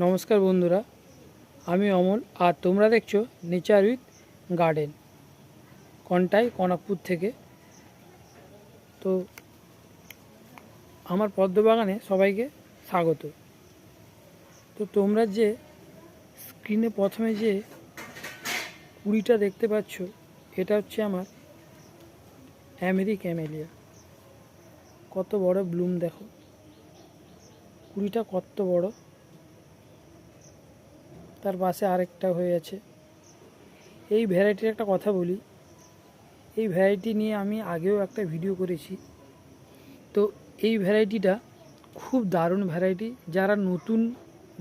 নমস্কার বন্ধুরা, আমি অমল আর তোমরা দেখছ nature with garden Contai Kanakpur থেকে। তো আমার পদ্ম বাগানে সবাইকে স্বাগত। তো তোমরা যে স্ক্রিনে প্রথমে যে কুড়িটা দেখতে পাচ্ছ, এটা হচ্ছে আমার অ্যামেরি ক্যামেলিয়া কত বড় ব্লুম দেখো। কুড়িটা কত বড়? তার পাশে আরেকটা হয়ে আছে। এই ভ্যারাইটির একটা কথা বলি। এই ভ্যারাইটি নিয়ে আমি আগেও একটা ভিডিও করেছি। তো এই ভ্যারাইটিটা খুব দারুণ ভ্যারাইটি যারা নতুন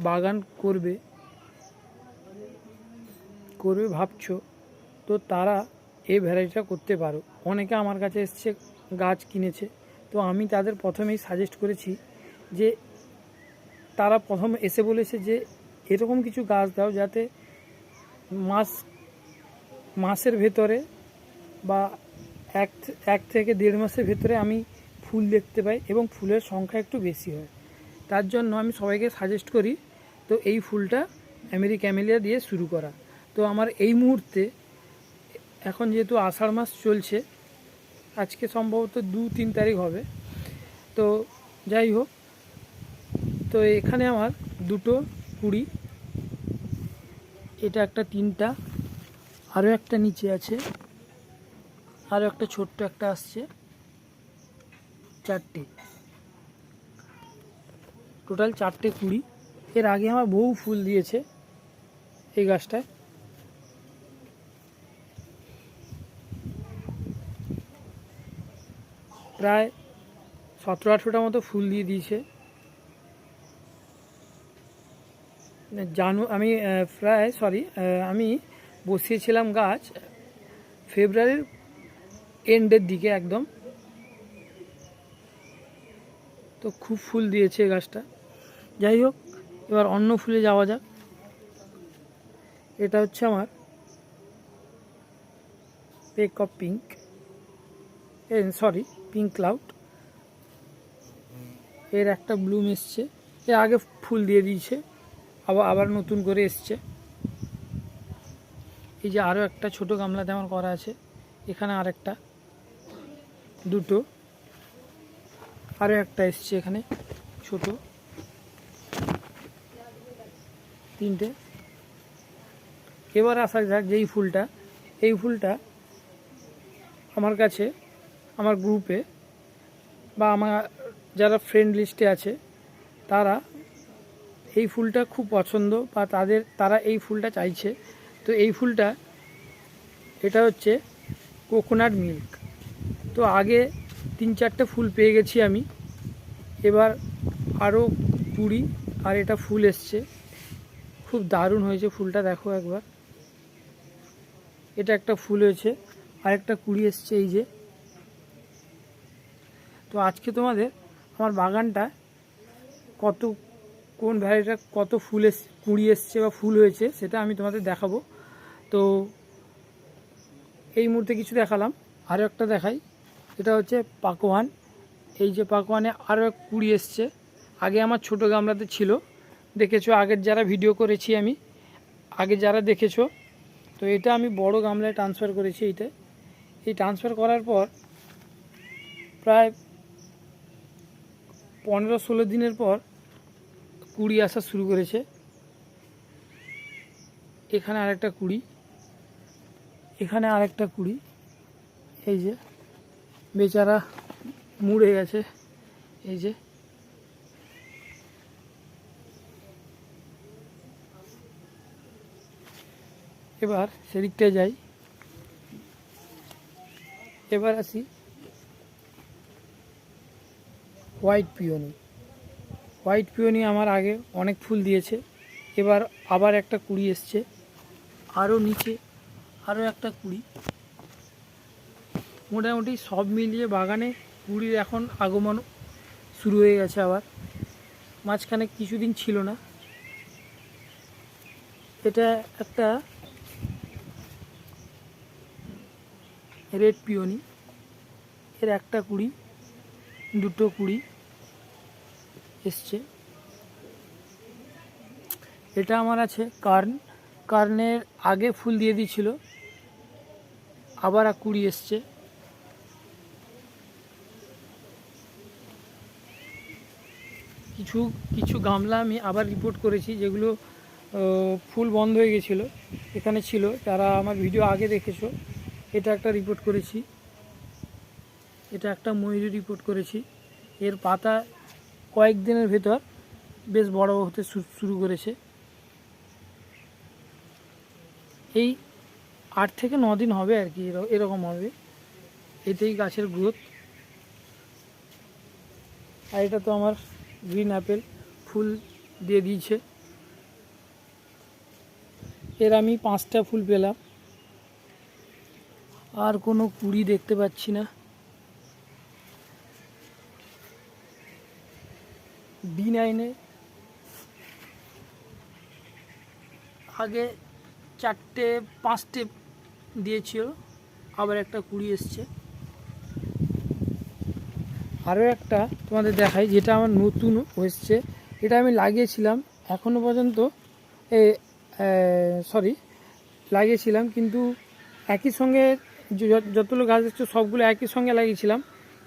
বাগান করবে করবে ভাবছ, তো তারা এই ভ্যারাইটিটা করতে পারো। অনেকে আমার কাছে এসছে, গাছ কিনেছে। তো আমি তাদের প্রথমেই সাজেস্ট করেছি যে, তারা প্রথম এসে বলেছে যে এরকম কিছু গাছ দাও যাতে মাস, মাসের ভেতরে বা এক এক থেকে দেড় মাসের ভেতরে আমি ফুল দেখতে পাই এবং ফুলের সংখ্যা একটু বেশি হয়। তার জন্য আমি সবাইকে সাজেস্ট করি, তো এই ফুলটা আমেরি ক্যামেলিয়া দিয়ে শুরু করা। তো আমার এই মুহূর্তে, এখন যেহেতু আষাঢ় মাস চলছে, আজকে সম্ভবত দু, তিন তারিখ হবে। তো যাই হোক, তো এখানে আমার দুটো কুড়ি এটা একটা তিনটা আরও একটা নিচে আছে আরও একটা ছোট্ট একটা আসছে, চারটে। টোটাল চারটে কুড়ি। এর আগে আমার বহু ফুল দিয়েছে এই গাছটায়। প্রায় সতেরো আঠেরোটা মতো ফুল দিয়ে দিয়েছে। জানু আমি প্রায় সরি আমি বসিয়েছিলাম গাছ ফেব্রুয়ারির এন্ডের দিকে একদম। তো খুব ফুল দিয়েছে গাছটা। যাই হোক, এবার অন্য ফুলে যাওয়া যাক। এটা হচ্ছে আমার পেক of pink sorry pink cloud এর একটা ব্লুম এসছে। এর আগে ফুল দিয়ে দিয়েছে। আবার আবার নতুন করে এসছে। এই যে আরও একটা ছোট গামলাতে আমার করা আছে। এখানে আর একটা দুটো আরও একটা এসছে এখানে, ছোট। তিনটে। এবার আসা যাক যেই ফুলটা। এই ফুলটা আমার কাছে, আমার গ্রুপে বা আমার যারা ফ্রেন্ড লিস্টে আছে, তারা এই ফুলটা খুব পছন্দ বা তাদের, তারা এই ফুলটা চাইছে। তো এই ফুলটা, এটা হচ্ছে কোকোনাট মিল্ক তো আগে তিন চারটে ফুল পেয়ে গেছি আমি। এবার আরও কুড়ি, আর এটা ফুল এসছে। খুব দারুণ হয়েছে ফুলটা, দেখো একবার। এটা একটা ফুল হয়েছে, আর একটা কুড়ি এসছে এই যে। তো আজকে তোমাদের, আমার বাগানটা কত কোন ভ্যারাইটিটা কত ফুল এস, কুড়ি এসছে বা ফুল হয়েছে, সেটা আমি তোমাদের দেখাবো। তো এই মুহূর্তে কিছু দেখালাম। আরও একটা দেখাই। এটা হচ্ছে পাকোয়ান। এই যে পাকোয়ানে আরও এক কুড়ি এসছে। আগে আমার ছোটো গামলাতে ছিল। দেখেছ, আগের যারা ভিডিও করেছি আমি, আগে যারা দেখেছ, তো এটা আমি বড় গামলায় ট্রান্সফার করেছি এইটা। এই ট্রান্সফার করার পর প্রায় পনেরো ষোলো দিনের পর কুড়ি আসা শুরু করেছে। এখানে আরেকটা কুড়ি, এখানে আরেকটা কুড়ি। এই যে, বেচারা মুড়ে গেছে। এই যে। এবার সেদিকটায় যাই। এবার আসি হোয়াইট পিওনি হোয়াইট পিওনি আমার আগে অনেক ফুল দিয়েছে। এবার আবার একটা কুড়ি এসছে। আরও নিচে আরও একটা কুড়ি। মোটামুটি সব মিলিয়ে বাগানে কুড়ির এখন আগমন শুরু হয়ে গেছে আবার। মাঝখানে কিছুদিন ছিল না। এটা একটা রেড পিওনি। এর একটা কুড়ি, দুটো কুড়ি। এসছে। এটা আমার আছে কার্ন। কার্নের আগে ফুল দিয়ে দিয়েছিল। আবার কুড়ি এসছে। কিছু কিছু গামলা আমি আবার রিপোর্ট করেছি যেগুলো ফুল বন্ধ হয়ে গেছিল। এখানে ছিল। যারা আমার ভিডিও আগে দেখেছ। এটা একটা রিপোর্ট করেছি। এটা একটা ময়ূরী রিপোর্ট করেছি। এর পাতা কয়েকদিনের ভেতর বেশ বড় হতে শুরু করেছে। এই আট থেকে ন দিন হবে আর কি এর- এরকম হবে। এতেই গাছের গ্রোথ আর এটা তো আমার গ্রিন অ্যাপেল ফুল দিয়ে দিয়েছে। এর আমি পাঁচটা ফুল পেলাম। আর কোনো কুড়ি দেখতে পাচ্ছি না। বি নাইনে আগে চারটে, পাঁচটে দিয়েছিল, আবার একটা কুড়ি এসছে। আরও একটা তোমাদের দেখাই, যেটা আমার নতুন হয়েছে এটা আমি লাগিয়েছিলাম এখনও পর্যন্ত, এ সরি লাগিয়েছিলাম, কিন্তু একই সঙ্গে যতগুলো গাছ দেখছ, সবগুলো একই সঙ্গে লাগিয়েছিলাম,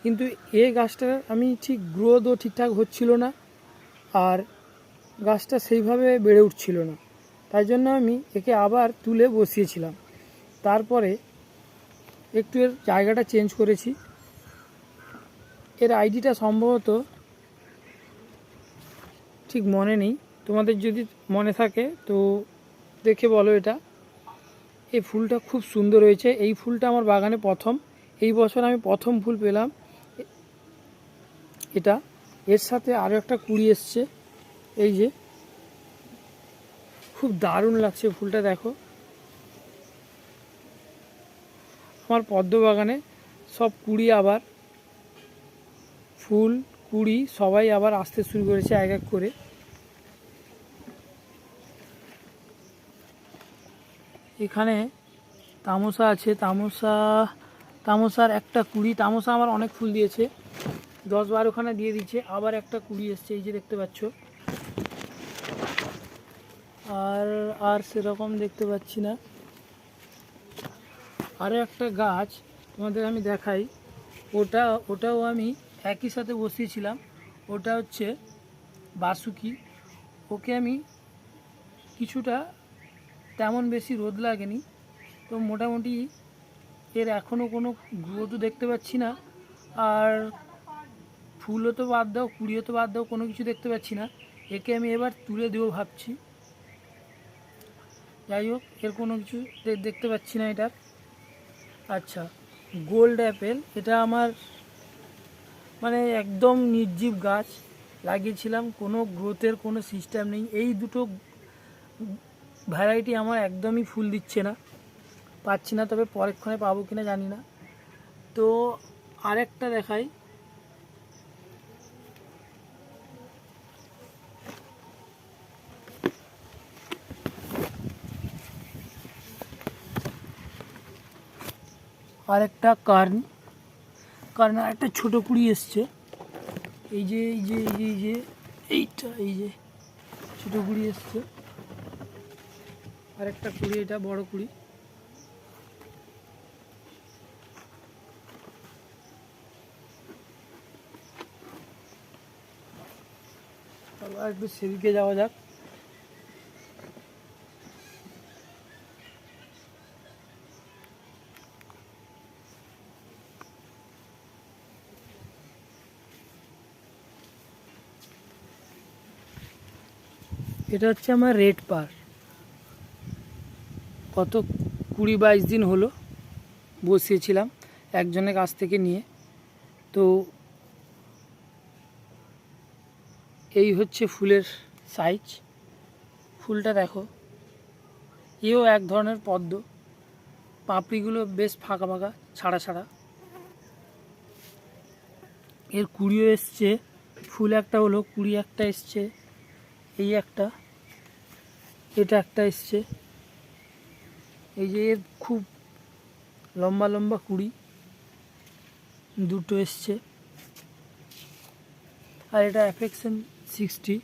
কিন্তু এই গাছটা আমি ঠিক গ্রোথও ঠিকঠাক হচ্ছিল না। আর গাছটা সেইভাবে বেড়ে উঠছিল না। তাই জন্য আমি একে আবার তুলে বসিয়েছিলাম। তারপরে একটু এর জায়গাটা চেঞ্জ করেছি। এর আইডিটা সম্ভবত ঠিক মনে নেই। তোমাদের যদি মনে থাকে তো দেখে বলো এটা। এই ফুলটা খুব সুন্দর হয়েছে। এই ফুলটা আমার বাগানে প্রথম। এই বছর আমি প্রথম ফুল পেলাম। এটা। এর সাথে আরও একটা কুড়ি এসছে। এই যে। খুব দারুণ লাগছে ফুলটা, দেখো। আমার পদ্ম বাগানে সব কুড়ি আবার ফুল, কুড়ি সবাই আবার আসতে শুরু করেছে এক এক করে। এখানে তামসা আছে। তামসা, তামসার একটা কুড়ি। তামসা আমার অনেক ফুল দিয়েছে। দশ বারোখানা দিয়ে দিচ্ছে। আবার একটা কুড়ি এসছে, এই যে দেখতে পাচ্ছ। আর আর সেরকম দেখতে পাচ্ছি না। আরও একটা গাছ তোমাদের আমি দেখাই। ওটা, ওটাও আমি একই সাথে বসিয়েছিলাম। ওটা হচ্ছে বাসুকি। ওকে আমি কিছুটা তেমন বেশি রোদ লাগেনি। তো মোটামুটি এর এখনও কোনো গ্রোথও দেখতে পাচ্ছি না। আর ফুলও তো বাদ দাও, কুড়িও তো বাদ দাও, কোনো কিছু দেখতে পাচ্ছি না। একে আমি এবার তুলে দেবো ভাবছি। যাই হোক, এর কোনো কিছু দেখতে পাচ্ছি না এটার। আচ্ছা গোল্ড অ্যাপেল, এটা আমার মানে একদম নির্জীব গাছ। লাগিয়েছিলাম, কোনো গ্রোথের কোনো সিস্টেম নেই। এই দুটো ভ্যারাইটি আমার একদমই ফুল দিচ্ছে না। পাচ্ছি না, তবে পরেক্ষণে পাবো কিনা জানি না। তো আরেকটা দেখাই। আরেকটা কার্ন। কার্ন আর একটা ছোটো কুড়ি এসছে। এই যে এই যে এই যে এই যে, এইটা, এই যে, ছোটো কুড়ি এসছে। আর একটা কুড়ি, এটা বড় কুড়ি। একটু সেদিকে যাওয়া যাক। এটা হচ্ছে আমার রেড পার। কত কুড়ি বাইশ দিন হলো বসিয়েছিলাম একজনের কাছ থেকে নিয়ে। তো এই হচ্ছে ফুলের সাইজ ফুলটা দেখো, এও এক ধরনের পদ্ম। পাপড়িগুলো বেশ ফাঁকা ফাঁকা, ছাড়া ছাড়া। এর কুড়িও এসছে, ফুল একটা হলো, কুড়ি একটা এসছে, এই একটা। এটা একটা এসছে। এই যে এর খুব লম্বা লম্বা কুড়ি দুটো এসছে। আর এটা অ্যাফেকশন সিক্সটি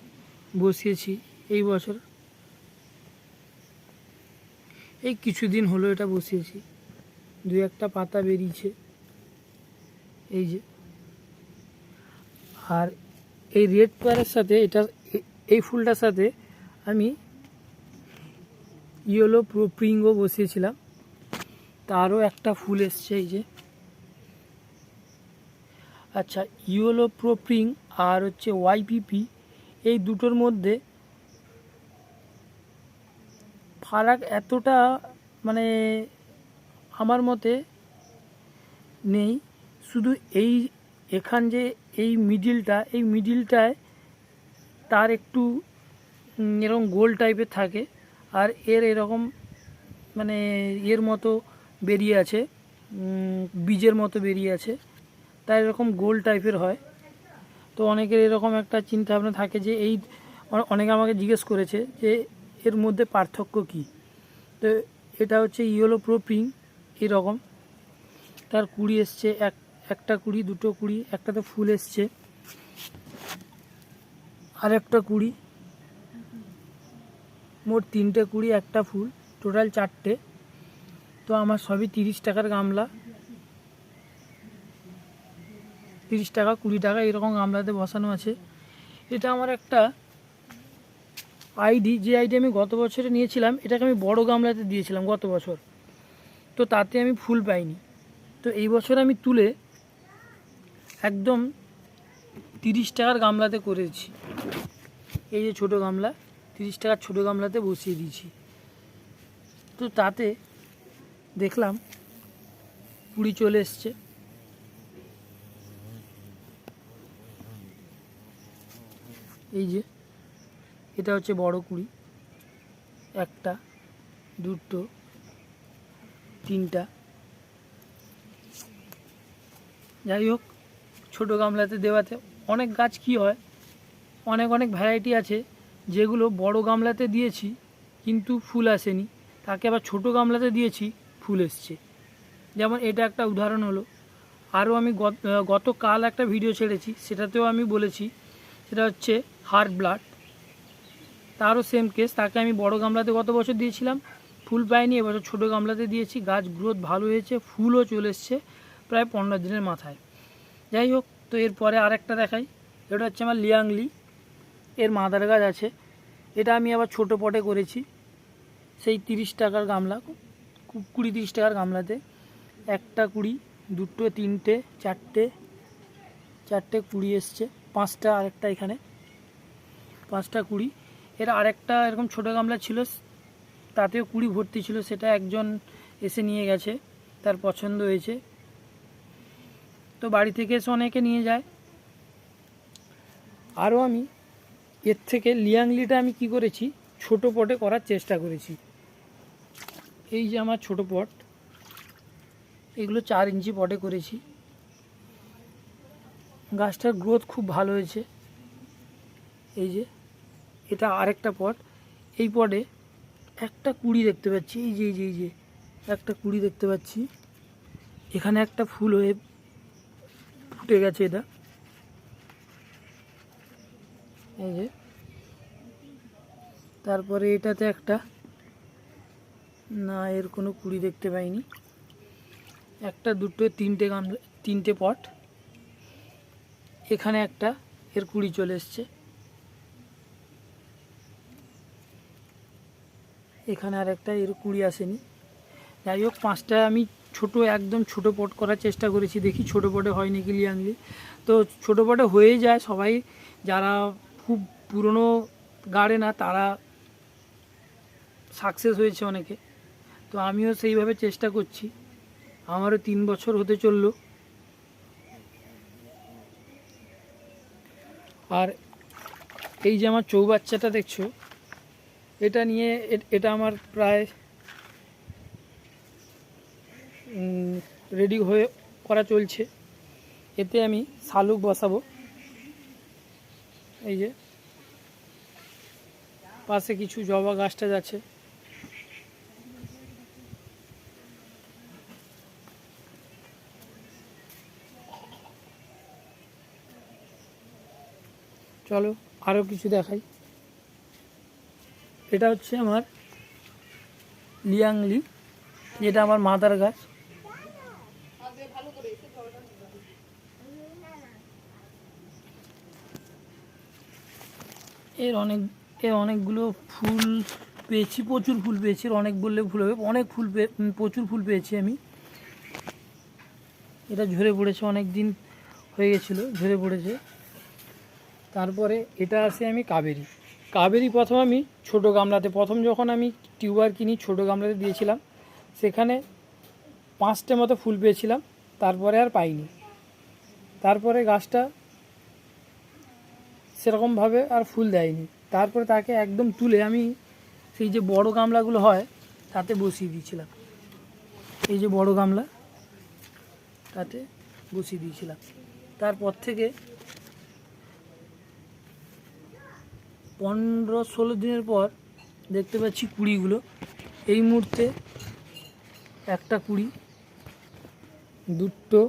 বসিয়েছি এই বছর। এই কিছুদিন হলো এটা বসিয়েছি। দু একটা পাতা বেরিয়েছে। এই যে। আর এই রেড পেয়ারের সাথে এটা এই ফুলটার সাথে আমি ইয়েলো প্রোপ্রিঙ্গও বসিয়েছিলাম। তারও একটা ফুল এসছে এই যে। আচ্ছা ইয়েলো প্রোপ্রিং আর হচ্ছে ওয়াইপিপি এই দুটোর মধ্যে ফারাক এতটা মানে আমার মতে নেই। শুধু এই এখান যে এই মিডিলটা এই মিডিলটায় তার একটু এরকম গোল টাইপের থাকে। আর এর এরকম মানে এর মতো বেরিয়ে আছে বীজের মতো বেরিয়ে আছে। তাই এরকম গোল টাইপের হয়। তো অনেকের এরকম একটা চিন্তা ভাবনা থাকে যে এই অনেকে আমাকে জিজ্ঞেস করেছে যে এর মধ্যে পার্থক্য কী? তো এটা হচ্ছে ইয়েলো প্রোপিং এরকম। তার কুড়ি এসছে, এক, একটা কুড়ি, দুটো কুড়ি একটাতে ফুল এসছে। আর একটা কুড়ি মোট তিনটে কুড়ি, একটা ফুল, টোটাল চারটে। তো আমার সবই তিরিশ টাকার গামলা। তিরিশ টাকা, কুড়ি টাকা এরকম গামলাতে বসানো আছে। এটা আমার একটা আইডি, যে আইডি আমি গত বছরে নিয়েছিলাম, এটাকে আমি বড় গামলাতে দিয়েছিলাম গত বছর। তো তাতে আমি ফুল পাইনি। তো এই বছর আমি তুলে একদম তিরিশ টাকার গামলাতে করেছি। এই যে ছোটো গামলা। তিরিশ টাকার ছোটো গামলাতে বসিয়ে দিয়েছি। তো তাতে দেখলাম কুড়ি চলে এসছে। এই যে, এটা হচ্ছে বড় কুড়ি। একটা, দুটো, তিনটা। যাই হোক, ছোটো গামলাতে দেওয়াতে অনেক গাছ কি হয়, অনেক অনেক ভ্যারাইটি আছে। যেগুলো বড় গামলাতে দিয়েছি, কিন্তু ফুল আসেনি। তাকে আবার ছোটো গামলাতে দিয়েছি, ফুল এসছে। যেমন এটা একটা উদাহরণ হলো। আরও আমি গত- গতকাল একটা ভিডিও ছেড়েছি, সেটাতেও আমি বলেছি। সেটা হচ্ছে হার্ট ব্লাড। তারও সেম কেস, তাকে আমি বড় গামলাতে গত বছর দিয়েছিলাম, ফুল পাইনি, এবছর ছোটো গামলাতে দিয়েছি। গাছ গ্রোথ ভালো হয়েছে, ফুলও চলে এসছে প্রায় পনেরো দিনের মাথায়। যাই হোক, তো এরপরে আরেকটা দেখাই। এটা হচ্ছে আমার লিয়াংলি। এর মাদার গাছ আছে। এটা আমি আবার ছোটো পটে করেছি। সেই তিরিশ টাকার গামলা কুড়ি তিরিশ টাকার গামলাতে একটা কুড়ি, দুটো, তিনটে, চারটে চারটে কুড়ি এসছে, পাঁচটা আরেকটা এখানে, পাঁচটা কুড়ি। এর আরেকটা এরকম ছোটো গামলা ছিল, তাতেও কুড়ি ভর্তি ছিল, সেটা একজন এসে নিয়ে গেছে, তার পছন্দ হয়েছে। তো বাড়ি থেকে এসে অনেকে নিয়ে যায়। আরও আমি এর থেকে লিয়াংলিটা আমি কি করেছি? ছোট পটে করার চেষ্টা করেছি। এই যে আমার ছোট পট, এগুলো চার ইঞ্চি পটে করেছি। গাছটার গ্রোথ খুব ভালো হয়েছে। এই যে, এটা আরেকটা পট। এই পটে একটা কুড়ি দেখতে পাচ্ছি। এই যে এই যে এই যে, একটা কুড়ি দেখতে পাচ্ছি। এখানে একটা ফুল হয়ে ফুটে গেছে এটা। এই যে। তারপরে এটাতে একটা, না, এর কোনো কুড়ি দেখতে পাইনি। একটা, দুটো, তিনটে গামলা তিনটে পট। এখানে একটা, এর কুড়ি চলে এসছে। এখানে আর একটা এর কুড়ি আসেনি। যাই হোক, পাঁচটা আমি ছোট, একদম ছোট পট করার চেষ্টা করেছি। দেখি ছোট পটে হয় নাকি লিয়াংলি। তো ছোট পটে হয়ে যায় সবাই। যারা খুব পুরনো গাড়ে গার্ডেনার তারা সাকসেস হয়েছে অনেকে। তো আমিও সেইভাবে চেষ্টা করছি। আমারও তিন বছর হতে চলল। আর এই যে আমার চৌবাচ্চাটা দেখছ, এটা নিয়ে এটা আমার প্রায় রেডি হয়ে করা চলছে। এতে আমি শালুক বসাবো। এই যে। পাশে কিছু জবা গাছ টাছ আছে। চলো আরও কিছু দেখাই। এটা হচ্ছে আমার লিয়াংলি যেটা আমার মাদার গাছ। এর অনেক এর অনেকগুলো ফুল পেয়েছি, প্রচুর ফুল পেয়েছি অনেক বললে ফুল হবে, অনেক ফুল প্রচুর ফুল পেয়েছি আমি। এটা ঝরে পড়েছে অনেক দিন হয়ে গেছিল, ঝরে পড়েছে। তারপরে এটা আসে আমি কাবেরি। কাবেরি প্রথম আমি ছোট গামলাতে, প্রথম যখন আমি টিউবার কিনি, ছোট গামলাতে দিয়েছিলাম, সেখানে পাঁচটা মতো ফুল পেয়েছিলাম, তারপরে আর পাইনি। তারপরে গাছটা সেরকমভাবে আর ফুল দেয়নি। তারপরে তাকে একদম তুলে আমি সেই যে বড় গামলাগুলো হয়, তাতে বসিয়ে দিয়েছিলাম। এই যে বড় গামলা, তাতে বসিয়ে দিয়েছিলাম। তারপর থেকে পনেরো ষোলো দিনের পর দেখতে পাচ্ছি কুড়িগুলো। এই মুহূর্তে একটা কুড়ি, দুটো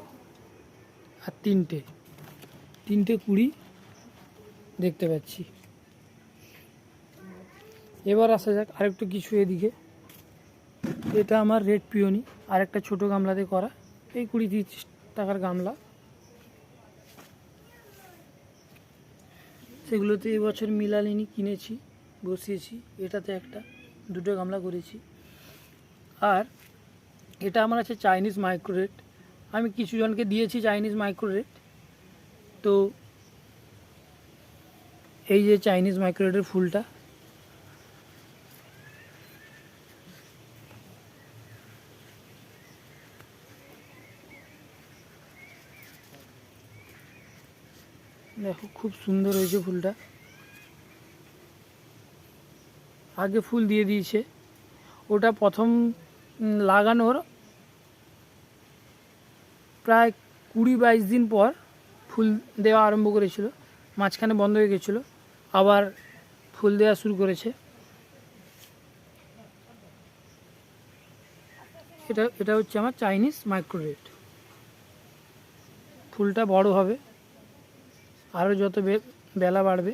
আর তিনটে। তিনটে কুড়ি দেখতে পাচ্ছি। এবার আসা যাক আরেকটু কিছু এদিকে। এটা আমার রেড পিওনি আর একটা ছোটো গামলাতে করা। এই কুড়ি তিরিশ টাকার গামলা। সেগুলোতে এবছর মিলালিনি কিনেছি, বসিয়েছি, এটাতে একটা, দুটো গামলা করেছি। আর এটা আমার আছে চাইনিজ মাইক্রোরেট আমি কিছু জনকে দিয়েছি চাইনিজ মাইক্রোরেট তো এই যে চাইনিজ মাইক্রোরেটের ফুলটা দেখো, খুব সুন্দর হয়েছে ফুলটা। আগে ফুল দিয়ে দিয়েছে। ওটা প্রথম লাগানোর প্রায় কুড়ি বাইশ দিন পর ফুল দেওয়া আরম্ভ করেছিল। মাঝখানে বন্ধ হয়ে গেছিল। আবার ফুল দেওয়া শুরু করেছে। এটা এটা হচ্ছে আমার চাইনিজ মাইক্রোরেট। ফুলটা বড় হবে। আরও যত বেলা বাড়বে।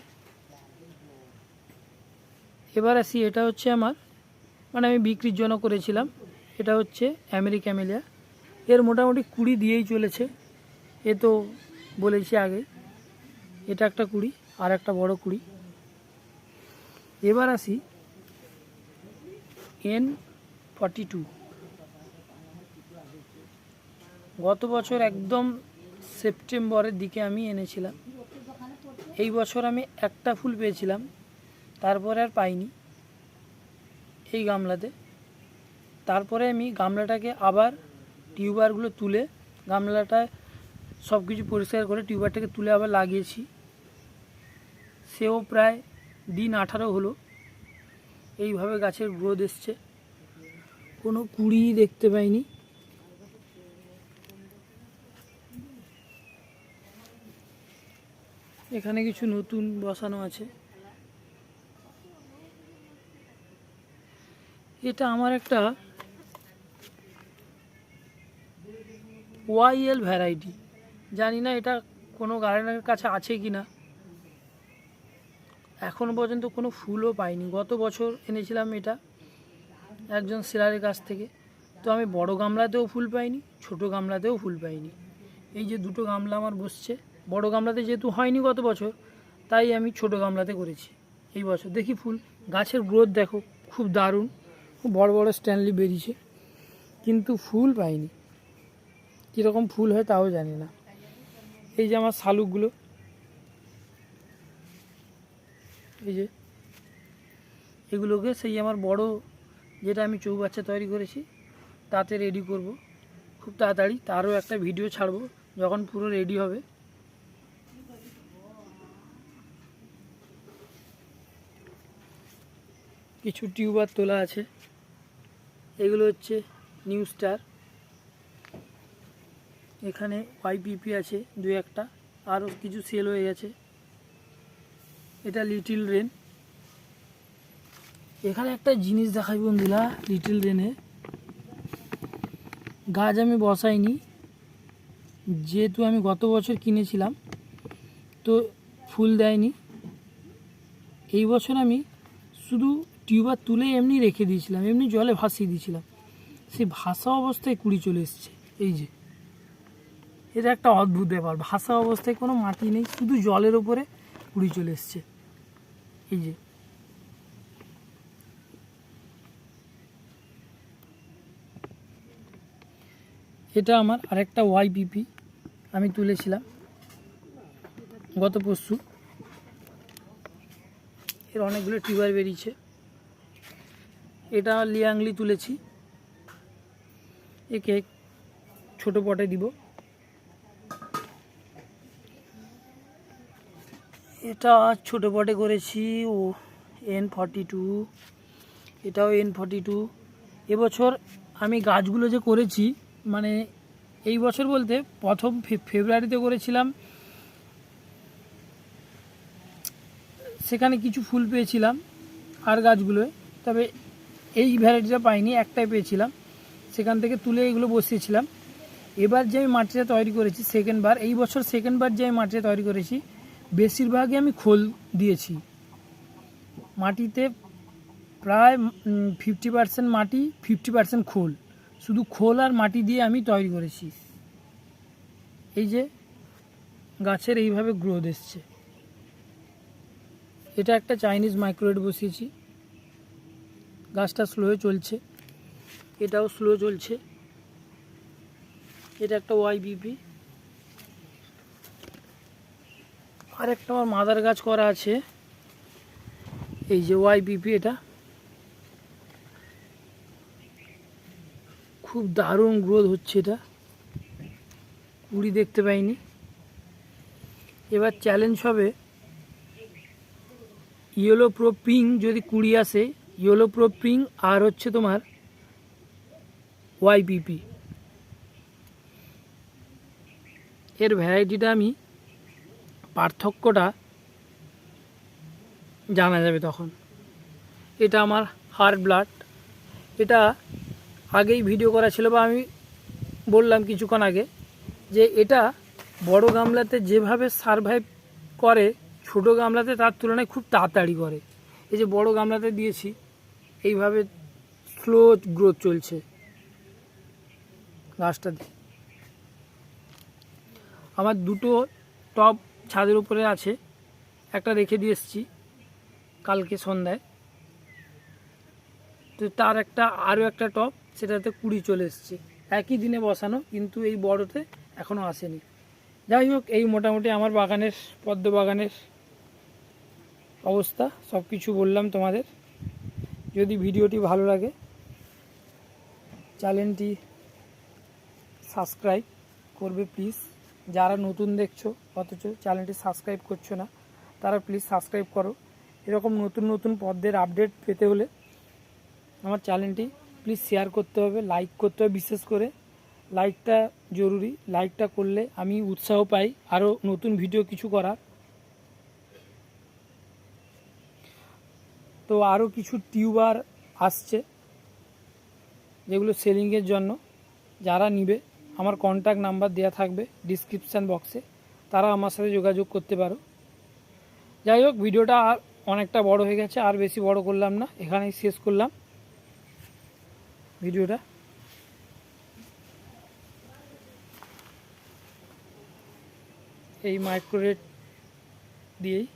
এবার আসি, এটা হচ্ছে আমার মানে আমি বিক্রির জন্য করেছিলাম। এটা হচ্ছে আমেরিকা ক্যামেলিয়া এর মোটামুটি কুড়ি দিয়েই চলেছে। এ তো বলেছি আগে এটা একটা কুড়ি, আর একটা বড় কুড়ি। এবার আসি, এন ফর্টি টু। গত বছর একদম সেপ্টেম্বরের দিকে আমি এনেছিলাম। এই বছর আমি একটা ফুল পেয়েছিলাম, তারপরে আর পাইনি এই গামলাতে। তারপরে আমি গামলাটাকে আবার টিউবারগুলো তুলে গামলাটা সব কিছু পরিষ্কার করে টিউবারটাকে তুলে আবার লাগিয়েছি। সেও প্রায় দিন আঠারো হলো, এইভাবে গাছের গ্রোথ এসছে। কোনো কুড়ি দেখতে পাইনি। এখানে কিছু নতুন বসানো আছে। এটা আমার একটা ওয়াইএল ভ্যারাইটি জানি না এটা কোনো গার্ডেনের কাছে আছে কি না এখনও পর্যন্ত কোনো ফুলও পাইনি। গত বছর এনেছিলাম এটা একজন সেলারের কাছ থেকে। তো আমি বড় গামলাতেও ফুল পাইনি, ছোট গামলাতেও ফুল পাইনি। এই যে দুটো গামলা আমার বসছে। বড় গামলাতে যেহেতু হয়নি গত বছর, তাই আমি ছোট গামলাতে করেছি এই বছর। দেখি ফুল, গাছের গ্রোথ দেখো, খুব দারুণ, খুব বড় বড় স্ট্যান্ডলি বেরিয়েছে, কিন্তু ফুল পাইনি। কীরকম ফুল হয় তাও জানি না। এই যে আমার শালুকগুলো, এই যে এগুলোকে সেই আমার বড় যেটা আমি চৌবাচ্চা তৈরি করেছি, তাতে রেডি করব। খুব তাড়াতাড়ি, তারও একটা ভিডিও ছাড়বো, যখন পুরো রেডি হবে। কিছু টিউবার তোলা আছে। এগুলো হচ্ছে নিউ স্টার। এখানে ওয়াইপিপি আছে দু একটা। আরও কিছু সেল হয়ে গেছে। এটা লিটিল রেন। এখানে একটা জিনিস দেখাই বন্ধুরা, লিটিল রেনে। গাছ আমি বসাইনি। যেহেতু আমি গত বছর কিনেছিলাম, তো ফুল দেয়নি। এই বছর আমি শুধু টিউবার তুলে এমনি রেখে দিয়েছিলাম, এমনি জলে ভাসিয়ে দিয়েছিলাম। সে ভাসা অবস্থায় কুড়ি চলে এসছে, এই যে। এটা একটা অদ্ভুত ব্যাপার, ভাসা অবস্থায় কোনো মাটি নেই, শুধু জলের ওপরে কুড়ি চলে এসছে। এই যে। এটা আমার আরেকটা ওয়াইপিপি আমি তুলেছিলাম গত পরশু। এর অনেকগুলো টিউবার বেরিয়েছে। এটা লিয়াংলি তুলেছি। একে ছোট পটে দিব। এটা ছোট পটে করেছি, ও এন ফর্টি টু এটাও এন ফর্টি টু এবছর আমি গাছগুলো যে করেছি মানে এই বছর বলতে প্রথম ফেব্রুয়ারিতে করেছিলাম। সেখানে কিছু ফুল পেয়েছিলাম আর গাছগুলোয়। তবে এই ভ্যারাইটিটা পাইনি, একটাই পেয়েছিলাম। সেখান থেকে তুলে এগুলো বসিয়েছিলাম। এবার যে আমি মাটিটা তৈরি করেছি সেকেন্ড বার এই বছর সেকেন্ড বার যে আমি মাটিটা তৈরি করেছি, বেশিরভাগই আমি খোল দিয়েছি। মাটিতে প্রায় ফিফটি পার্সেন্ট মাটি ফিফটি পার্সেন্ট খোল। শুধু খোল আর মাটি দিয়ে আমি তৈরি করেছি। এই যে গাছের এইভাবে গ্রোথ এসছে। এটা একটা চাইনিজ মাইক্রোওয়েভ বসিয়েছি। গাছটা স্লো চলছে। এটাও স্লো চলছে। এটা একটা ওয়াইবিপি আর একটা আমার মাদার গাছ করা আছে। এই যে ওয়াইবিপি এটা। খুব দারুণ গ্রোথ হচ্ছে এটা। কুড়ি দেখতে পাইনি। এবার চ্যালেঞ্জ হবে। ইয়েলো প্রো পিং যদি কুড়ি আসে ইয়েলো প্রো পিং আর হচ্ছে তোমার ওয়াইপিপি এর ভ্যারাইটিটা আমি পার্থক্যটা জানা যাবে তখন। এটা আমার হার্ট ব্লাড এটা আগেই ভিডিও করা ছিল বা আমি বললাম কিছুক্ষণ আগে যে এটা বড় গামলাতে যেভাবে সারভাইভ করে, ছোট গামলাতে তার তুলনায় খুব তাড়াতাড়ি করে। এই যে বড় গামলাতে দিয়েছি এইভাবে স্লো গ্রোথ চলছে। গাছটাতে আমার দুটো টব ছাদের উপরে আছে। একটা রেখে দিয়ে এসেছি কালকে সন্ধ্যায়। তো তার একটা আরও একটা টব সেটাতে কুড়ি চলে এসছে। একই দিনে বসানো, কিন্তু এই বড়তে এখনও আসেনি। যাই হোক, এই মোটামুটি আমার বাগানের, পদ্ম বাগানের অবস্থা সব কিছু বললাম তোমাদের। যদি ভিডিওটি ভালো লাগে, চ্যানেলটি সাবস্ক্রাইব করবে প্লিজ। যারা নতুন দেখছ, অথচ চ্যানেলটি সাবস্ক্রাইব করছ না, তারা প্লিজ সাবস্ক্রাইব করো। এরকম নতুন নতুন পদ্মের আপডেট পেতে হলে আমার চ্যানেলটি প্লিজ শেয়ার করতে হবে, লাইক করতে হবে বিশেষ করে। লাইকটা জরুরি, লাইকটা করলে আমি উৎসাহ পাই আরও নতুন ভিডিও কিছু করার। তো আরও কিছু টিউবার আসছে যেগুলো সেলিংয়ের জন্য। যারা নিবে, আমার কন্ট্যাক্ট নাম্বার দেওয়া থাকবে ডিসক্রিপশান বক্সে তারা আমার সাথে যোগাযোগ করতে পারো। যাই হোক, ভিডিওটা আর অনেকটা বড় হয়ে গেছে, আর বেশি বড় করলাম না, এখানেই শেষ করলাম ভিডিওটা। এই মাইক্রোরেট দিয়েই